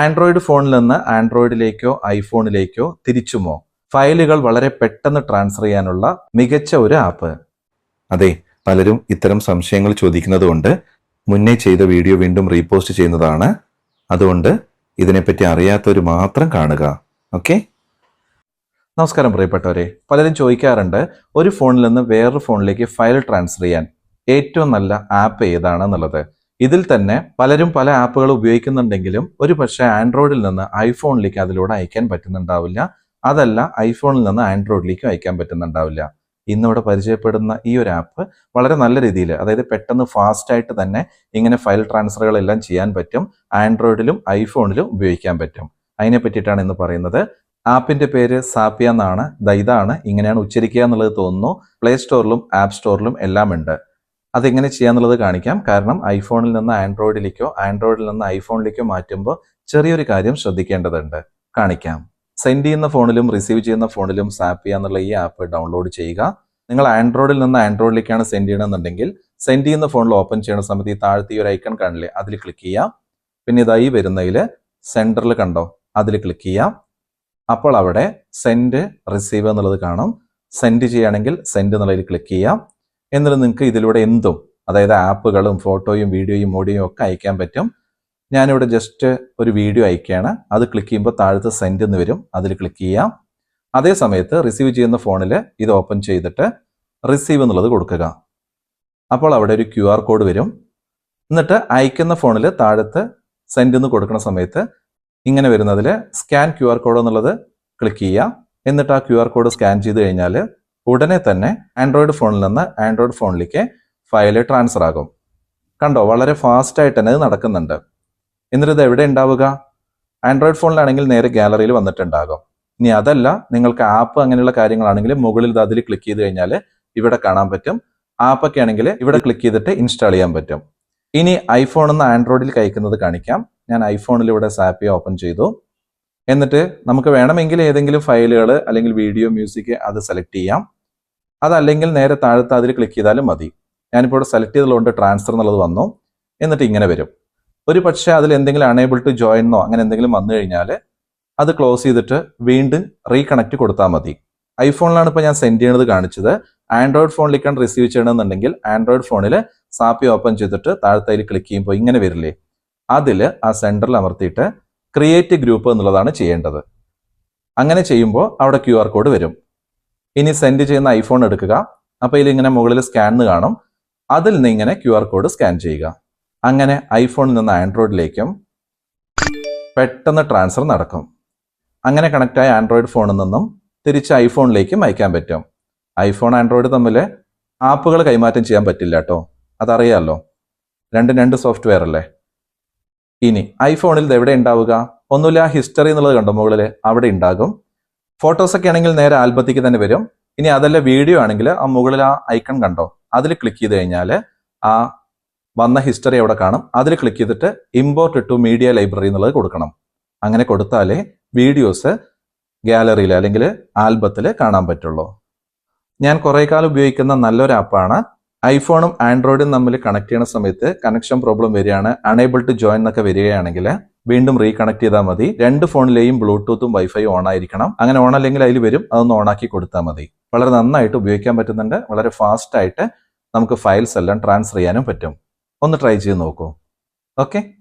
Android ഫോണിൽ നിന്ന് ആൻഡ്രോയിഡിലേക്കോ ഐഫോണിലേക്കോ തിരിച്ചുമോ? ഫയലുകൾ വളരെ പെട്ടെന്ന് ട്രാൻസ്ഫർ ചെയ്യാനുള്ള മികച്ച ഒരു ആപ്പ്. അതെ പലരും ഇത്തരം സംശയങ്ങൾ ചോദിക്കുന്നതുകൊണ്ട് മുന്നേ ചെയ്ത വീഡിയോ വീണ്ടും റീപോസ്റ്റ് ചെയ്യുന്നതാണ്. അതുകൊണ്ട് ഇതിനെപ്പറ്റി അറിയാത്തവർ മാത്രം കാണുക. ഓക്കെ? നമസ്കാരം പ്രിയപ്പെട്ടവരെ. പലരും ചോദിക്കാറുണ്ട് ഒരു ഫോണിൽ നിന്ന് വേറൊരു ഫോണിലേക്ക് ഫയൽ ട്രാൻസ്ഫർ ചെയ്യാൻ ഏറ്റവും നല്ല ആപ്പ് ഏതാണെന്നുള്ളത്. ഇതിൽ തന്നെ പലരും പല ആപ്പുകൾ ഉപയോഗിക്കുന്നുണ്ടെങ്കിലും ഒരു പക്ഷേ ആൻഡ്രോയിഡിൽ നിന്ന് ഐഫോണിലേക്ക് അതിലൂടെ അയക്കാൻ പറ്റുന്നുണ്ടാവില്ല. അതല്ല ഐഫോണിൽ നിന്ന് ആൻഡ്രോയിഡിലേക്ക് അയക്കാൻ പറ്റുന്നുണ്ടാവില്ല. ഇന്നിവിടെ പരിചയപ്പെടുന്ന ഈ ഒരു ആപ്പ് വളരെ നല്ല രീതിയിൽ അതായത് പെട്ടെന്ന് ഫാസ്റ്റായിട്ട് തന്നെ ഇങ്ങനെ ഫയൽ ട്രാൻസ്ഫറുകളെല്ലാം ചെയ്യാൻ പറ്റും. ആൻഡ്രോയിഡിലും ഐഫോണിലും ഉപയോഗിക്കാൻ പറ്റും. അതിനെ പറ്റിയിട്ടാണ് ഇന്ന് പറയുന്നത്. ആപ്പിന്റെ പേര് സാപ്പിയ എന്നാണ്. ദൈതാണ് ഇങ്ങനെയാണ് ഉച്ചരിക്കുക എന്നുള്ളത് തോന്നുന്നു. പ്ലേ സ്റ്റോറിലും ആപ്പ് സ്റ്റോറിലും എല്ലാം ഉണ്ട് അതെങ്ങനെ ചെയ്യാന്നുള്ളത് കാണിക്കാം. കാരണം ഐഫോണിൽ നിന്ന് ആൻഡ്രോയിഡിലേക്കോ ആൻഡ്രോയിഡിൽ നിന്ന് ഐഫോണിലേക്കോ മാറ്റുമ്പോൾ ചെറിയൊരു കാര്യം ശ്രദ്ധിക്കേണ്ടതുണ്ട്. കാണിക്കാം. സെൻഡ് ചെയ്യുന്ന ഫോണിലും റിസീവ് ചെയ്യുന്ന ഫോണിലും സാപ്പിയ എന്നുള്ള ഈ ആപ്പ് ഡൗൺലോഡ് ചെയ്യുക. നിങ്ങൾ ആൻഡ്രോയിഡിൽ നിന്ന് ആൻഡ്രോയിഡിലേക്കാണ് സെൻഡ് ചെയ്യണമെന്നുണ്ടെങ്കിൽ സെൻഡ് ചെയ്യുന്ന ഫോണിൽ ഓപ്പൺ ചെയ്യുന്ന സമയത്ത് ഈ താഴത്തെ ഒരു ഐക്കൺ കാണില്ലേ അതിൽ ക്ലിക്ക് ചെയ്യാം പിന്നെ ഇതായി വരുന്നതിൽ സെന്ററിൽ കണ്ടോ അതിൽ ക്ലിക്ക് ചെയ്യാം അപ്പോൾ അവിടെ സെൻഡ് റിസീവ് എന്നുള്ളത് കാണും. സെൻഡ് ചെയ്യുകയാണെങ്കിൽ സെൻഡ് എന്നുള്ളതിൽ ക്ലിക്ക് ചെയ്യാം എന്നിട്ട് നിങ്ങൾക്ക് ഇതിലൂടെ എന്തും അതായത് ആപ്പുകളും ഫോട്ടോയും വീഡിയോയും ഓഡിയോയും ഒക്കെ അയക്കാൻ പറ്റും. ഞാനിവിടെ ജസ്റ്റ് ഒരു വീഡിയോ അയക്കുകയാണ്. അത് ക്ലിക്ക് ചെയ്യുമ്പോൾ താഴത്ത് സെൻഡ് എന്ന് വരും. അതിൽ ക്ലിക്ക് ചെയ്യാം. അതേ സമയത്ത് റിസീവ് ചെയ്യുന്ന ഫോണിൽ ഇത് ഓപ്പൺ ചെയ്തിട്ട് റിസീവ് എന്നുള്ളത് കൊടുക്കുക. അപ്പോൾ അവിടെ ഒരു ക്യു കോഡ് വരും. എന്നിട്ട് അയക്കുന്ന ഫോണിൽ താഴത്ത് സെൻഡ് എന്ന് കൊടുക്കുന്ന സമയത്ത് ഇങ്ങനെ വരുന്നതിൽ സ്കാൻ ക്യു കോഡ് എന്നുള്ളത് ക്ലിക്ക് ചെയ്യുക എന്നിട്ട് ആ ക്യു കോഡ് സ്കാൻ ചെയ്ത് കഴിഞ്ഞാൽ ഉടനെ തന്നെ ആൻഡ്രോയിഡ് ഫോണിൽ നിന്ന് ആൻഡ്രോയിഡ് ഫോണിലേക്ക് ഫയൽ ട്രാൻസ്ഫർ ആകും. കണ്ടോ വളരെ ഫാസ്റ്റ് ആയിട്ട് തന്നെ ഇത് നടക്കുന്നുണ്ട്. എന്നിട്ട് ഇത് എവിടെ ഉണ്ടാവുക? ആൻഡ്രോയിഡ് ഫോണിലാണെങ്കിൽ നേരെ ഗാലറിയിൽ വന്നിട്ടുണ്ടാകും. ഇനി അതല്ല നിങ്ങൾക്ക് ആപ്പ് അങ്ങനെയുള്ള കാര്യങ്ങളാണെങ്കിൽ മുകളിൽ അതിൽ ക്ലിക്ക് ചെയ്ത് കഴിഞ്ഞാൽ ഇവിടെ കാണാൻ പറ്റും. ആപ്പൊക്കെ ആണെങ്കിൽ ഇവിടെ ക്ലിക്ക് ചെയ്തിട്ട് ഇൻസ്റ്റാൾ ചെയ്യാൻ പറ്റും. ഇനി ഐഫോണിൽ നിന്ന് ആൻഡ്രോയിഡിൽ കഴിക്കുന്നത് കാണിക്കാം. ഞാൻ ഐഫോണിൽ ഇവിടെ സാപ്പി ഓപ്പൺ ചെയ്തു. എന്നിട്ട് നമുക്ക് വേണമെങ്കിൽ ഏതെങ്കിലും ഫയലുകൾ അല്ലെങ്കിൽ വീഡിയോ മ്യൂസിക് അത് സെലക്ട് ചെയ്യാം. അതല്ലെങ്കിൽ നേരെ താഴത്ത് അതിൽ ക്ലിക്ക് ചെയ്താലും മതി. ഞാനിപ്പോൾ ഇവിടെ സെലക്ട് ചെയ്തതുകൊണ്ട് ട്രാൻസ്ഫർ എന്നുള്ളത് വന്നു. എന്നിട്ട് ഇങ്ങനെ വരും. ഒരു പക്ഷേ അതിൽ എന്തെങ്കിലും അണേബിൾ ടു ജോയിനോ അങ്ങനെ എന്തെങ്കിലും വന്നു കഴിഞ്ഞാൽ അത് ക്ലോസ് ചെയ്തിട്ട് വീണ്ടും റീകണക്ട് കൊടുത്താൽ മതി. ഐഫോണിലാണ് ഇപ്പോൾ ഞാൻ സെൻഡ് ചെയ്യണത് കാണിച്ചത്. ആൻഡ്രോയിഡ് ഫോണിലേക്കാണ് റിസീവ് ചെയ്യണമെന്നുണ്ടെങ്കിൽ ആൻഡ്രോയിഡ് ഫോണിൽ സാപ്പി ഓപ്പൺ ചെയ്തിട്ട് താഴത്തയിൽ ക്ലിക്ക് ചെയ്യുമ്പോൾ ഇങ്ങനെ വരില്ലേ? അതിൽ ആ സെന്ററിൽ അമർത്തിയിട്ട് ക്രിയേറ്റ് ഗ്രൂപ്പ് എന്നുള്ളതാണ് ചെയ്യേണ്ടത്. അങ്ങനെ ചെയ്യുമ്പോൾ അവിടെ ക്യു കോഡ് വരും. ഇനി സെൻഡ് ചെയ്യുന്ന ഐഫോൺ എടുക്കുക. അപ്പോൾ ഇതിങ്ങനെ മുകളിൽ സ്കാൻ കാണും. അതിൽ നിന്ന് ഇങ്ങനെ ക്യു ആർ കോഡ് സ്കാൻ ചെയ്യുക. അങ്ങനെ ഐഫോണിൽ നിന്ന് ആൻഡ്രോയിഡിലേക്കും പെട്ടെന്ന് ട്രാൻസ്ഫർ നടക്കും. അങ്ങനെ കണക്റ്റായ ആൻഡ്രോയിഡ് ഫോണിൽ നിന്നും തിരിച്ച് ഐഫോണിലേക്കും അയക്കാൻ പറ്റും. ഐഫോൺ ആൻഡ്രോയിഡ് തമ്മിൽ ആപ്പുകൾ കൈമാറ്റം ചെയ്യാൻ പറ്റില്ല കേട്ടോ അതറിയാമല്ലോ രണ്ടും രണ്ട് സോഫ്റ്റ്വെയർ അല്ലേ? ഇനി ഐഫോണിൽ ഇത് എവിടെ ഉണ്ടാവുക? ഒന്നുമില്ല ഹിസ്റ്ററി എന്നുള്ളത് കണ്ടോ മുകളിൽ അവിടെ ഉണ്ടാകും. ഫോട്ടോസ് ഒക്കെ ആണെങ്കിൽ നേരെ ആൽബത്തേക്ക് തന്നെ വരും. ഇനി അതല്ല വീഡിയോ ആണെങ്കിൽ ആ മുകളിൽ ആ ഐക്കൺ കണ്ടോ? അതിൽ ക്ലിക്ക് ചെയ്ത് കഴിഞ്ഞാൽ ആ വന്ന ഹിസ്റ്ററി അവിടെ കാണും. അതിൽ ക്ലിക്ക് ചെയ്തിട്ട് ഇമ്പോർട്ട് ടു മീഡിയ ലൈബ്രറി എന്നുള്ളത് കൊടുക്കണം. അങ്ങനെ കൊടുത്താലേ വീഡിയോസ് ഗാലറിയിൽ അല്ലെങ്കിൽ ആൽബത്തിൽ കാണാൻ പറ്റുള്ളൂ. ഞാൻ കുറേ കാലം ഉപയോഗിക്കുന്ന നല്ലൊരു ആപ്പാണ് ഐഫോണും ആൻഡ്രോയിഡും തമ്മിൽ കണക്ട് ചെയ്യുന്ന സമയത്ത് കണക്ഷൻ പ്രോബ്ലം വരികയാണ്. അണേബിൾ ടു ജോയിൻ എന്നൊക്കെ വരികയാണെങ്കിൽ വീണ്ടും റീകണക്ട് ചെയ്താൽ മതി. രണ്ട് ഫോണിലെയും ബ്ലൂടൂത്തും വൈഫൈ ഓൺ ആയിരിക്കണം. അങ്ങനെ ഓൺ അല്ലെങ്കിൽ അതിൽ വരും അതൊന്ന് ഓൺ ആക്കി കൊടുത്താൽ മതി. വളരെ നന്നായിട്ട് ഉപയോഗിക്കാൻ പറ്റുന്നുണ്ട്. വളരെ ഫാസ്റ്റ് ആയിട്ട് നമുക്ക് ഫയൽസ് എല്ലാം ട്രാൻസ്ഫർ ചെയ്യാനും പറ്റും. ഒന്ന് ട്രൈ ചെയ്ത് നോക്കൂ. ഓക്കെ